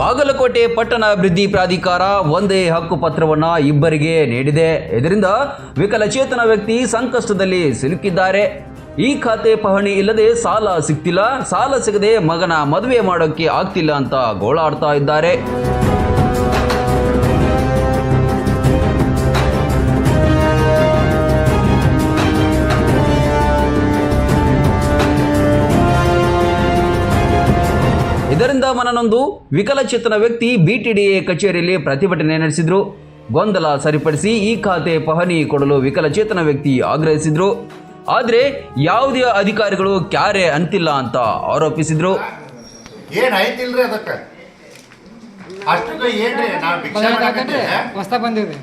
ಬಾಗಲಕೋಟೆ ಪಟ್ಟಣ ಅಭಿವೃದ್ಧಿ ಪ್ರಾಧಿಕಾರ ಒಂದೇ ಹಕ್ಕು ಪತ್ರವನ್ನ ಇಬ್ಬರಿಗೆ ನೀಡಿದೆ. ಇದರಿಂದ ವಿಕಲಚೇತನ ವ್ಯಕ್ತಿ ಸಂಕಷ್ಟದಲ್ಲಿ ಸಿಲುಕಿದ್ದಾರೆ. ಈ ಖಾತೆ ಪಹಣಿ ಇಲ್ಲದೆ ಸಾಲ ಸಿಗ್ತಿಲ್ಲ. ಸಾಲ ಸಿಗದೆ ಮಗನ ಮದುವೆ ಮಾಡೋಕ್ಕೆ ಆಗ್ತಿಲ್ಲ ಅಂತ ಗೋಳಾಡ್ತಾ ಇದ್ದಾರೆ. ಇದರಿಂದ ವಿಕಲಚೇತನ ವ್ಯಕ್ತಿ ಬಿಟಿಡಿಎ ಕಚೇರಿಯಲ್ಲಿ ಪ್ರತಿಭಟನೆ ನಡೆಸಿದ್ರು. ಗೊಂದಲ ಸರಿಪಡಿಸಿ ಈ ಖಾತೆ ಪಹಣಿ ಕೊಡಲು ವಿಕಲಚೇತನ ವ್ಯಕ್ತಿ ಆಗ್ರಹಿಸಿದ್ರು. ಆದರೆ ಯಾವುದೇ ಅಧಿಕಾರಿಗಳು ಕ್ಯಾರೆ ಅಂತಿಲ್ಲ ಅಂತ ಆರೋಪಿಸಿದ್ರು. ಏನ್ ಐತಿಲ್ರಿ ಅದಕ್ಕೆ? ಅಷ್ಟಕ್ಕೆ ಏನ್ರಿ? ನಾವು ಭಿಕ್ಷೆ ಮಾಡಕತ್ತೀವಿ ಹೊಸ್ತಾ ಬಂದಿವಿ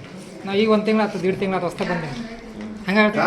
ನಾ ಈಗ ಒಂದು ತಿಂಗಳು ಆತು ದೀಡ್ ತಿಂಗಳು ಆತು ಹೊಸ್ತಾ ಬಂದೀವಿ ಹಂಗೆ ಹೇಳ್ತೀವಿ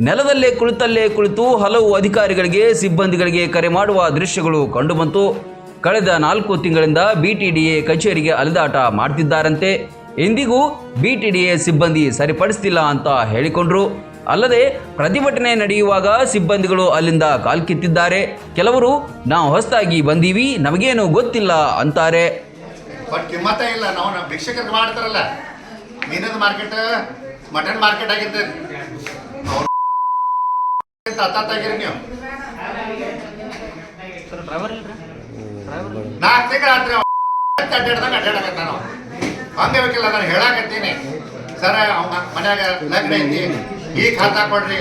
ನೆಲದಲ್ಲೇ ಕುಳಿತಲ್ಲೇ ಕುಳಿತು ಹಲವು ಅಧಿಕಾರಿಗಳಿಗೆ, ಸಿಬ್ಬಂದಿಗಳಿಗೆ ಕರೆ ಮಾಡುವ ದೃಶ್ಯಗಳು ಕಂಡುಬಂತು. ಕಳೆದ ನಾಲ್ಕು ತಿಂಗಳಿಂದ ಬಿಟಿಡಿಎ ಕಚೇರಿಗೆ ಅಲೆದಾಟ ಮಾಡ್ತಿದ್ದಾರಂತೆ. ಎಂದಿಗೂ ಬಿಟಿಡಿಎ ಸಿಬ್ಬಂದಿ ಸರಿಪಡಿಸ್ತಿಲ್ಲ ಅಂತ ಹೇಳಿಕೊಂಡ್ರು. ಅಲ್ಲದೆ ಪ್ರತಿಭಟನೆ ನಡೆಯುವಾಗ ಸಿಬ್ಬಂದಿಗಳು ಅಲ್ಲಿಂದ ಕಾಲ್ಕಿತ್ತಿದ್ದಾರೆ. ಕೆಲವರು, ನಾವು ಹೊಸದಾಗಿ ಬಂದೀವಿ, ನಮಗೇನು ಗೊತ್ತಿಲ್ಲ ಅಂತಾರೆ. ಬಟ್ ಕಿಮ್ಮತ್ತ ಇಲ್ಲ ನಾವು ನಮ್ಮ ಭಿಕ್ಷಕರಿಗೆ ಮಾಡ್ತಾರಲ್ಲ. ಮೀನದ ಮಾರ್ಕೆಟ್ ಮಟನ್ ಮಾರ್ಕೆಟ್ ಆಗಿತ್ತು. ತತ್ತಾಗಿರಿ ನೀವು? ನಾಲ್ಕು ತಿಂಗಳ ಆತ್ರಿ ಅಡ್ಡಾಡ್ದಂಗೆ ಅಡ್ಡಾಡಕತ್ತ ನಾವು ಹಂಗೆ ಬೇಕಿಲ್ಲ ನಾನು ಹೇಳಾಕತ್ತೀನಿ. ಸರ ಅವ ಮನ್ಯಾಗ ಲಗ್ನ ಐತಿ. ಈ ಖಾತಾ ಕೊಡ್ರಿ.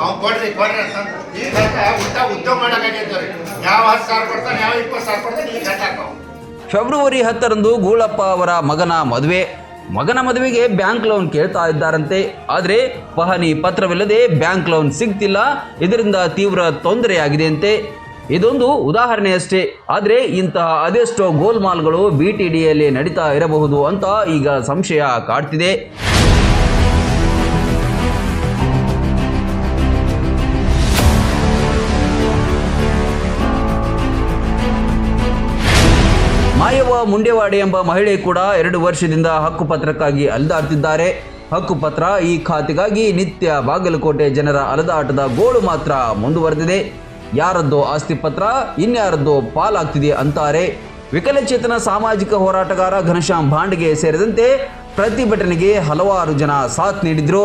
ಅವ್ನು ಕೊಡ್ರಿ ಕೊಡ್ರಿ ಅಂತ. ಈ ಖಾತಾ ಉದ್ದ ಉದ್ಯೋಗ ಮಾಡಕ್ಕಾಗೈತೆ ಯಾವ ಹತ್ತು ಸಾವಿರ ಕೊಡ್ತಾನೆ ಯಾವ ಇಪ್ಪತ್ತು ಸಾವಿರ ಕೊಡ್ತಾನೆ ಈ ಖಾತಾ ಹಾಕವು ಫೆಬ್ರವರಿ ಹತ್ತರಂದು ಗೂಳಪ್ಪ ಅವರ ಮಗನ ಮದುವೆ. ಮಗನ ಮದುವೆಗೆ ಬ್ಯಾಂಕ್ ಲೋನ್ ಕೇಳ್ತಾ ಇದ್ದಾರಂತೆ. ಆದರೆ ಪಹನಿ ಪತ್ರವಿಲ್ಲದೆ ಬ್ಯಾಂಕ್ ಲೋನ್ ಸಿಗ್ತಿಲ್ಲ. ಇದರಿಂದ ತೀವ್ರ ತೊಂದರೆಯಾಗಿದೆ ಅಂತೆ ಇದೊಂದು ಉದಾಹರಣೆಯಷ್ಟೇ. ಆದರೆ ಇಂತಹ ಅದೆಷ್ಟೋ ಗೋಲ್ಮಾಲ್ಗಳು ಬಿ ಟಿ ಡಿಯಲ್ಲಿ ನಡೀತಾ ಇರಬಹುದು ಅಂತ ಈಗ ಸಂಶಯ ಕಾಡ್ತಿದೆ. ಮಾಯವ್ವ ಮುಂಡೆವಾಡೆ ಎಂಬ ಮಹಿಳೆ ಕೂಡ ಎರಡು ವರ್ಷದಿಂದ ಹಕ್ಕುಪತ್ರಕ್ಕಾಗಿ ಅಲೆದಾಡ್ತಿದ್ದಾರೆ. ಹಕ್ಕುಪತ್ರ ಈ ಖಾತೆಗಾಗಿ ನಿತ್ಯ ಬಾಗಲಕೋಟೆ ಜನರ ಅಲೆದಾಟದ ಗೋಳು ಮಾತ್ರ ಮುಂದುವರೆದಿದೆ. ಯಾರದ್ದೋ ಆಸ್ತಿ ಪತ್ರ, ಇನ್ಯಾರದ್ದೋ ಪಾಲಾಗ್ತಿದೆ ಅಂತಾರೆ. ವಿಕಲಚೇತನ ಸಾಮಾಜಿಕ ಹೋರಾಟಗಾರ ಘನಶ್ಯಾಮ್ ಭಾಂಡ್ಗೆ ಸೇರಿದಂತೆ ಪ್ರತಿಭಟನೆಗೆ ಹಲವಾರು ಜನ ಸಾಥ್ ನೀಡಿದ್ರು.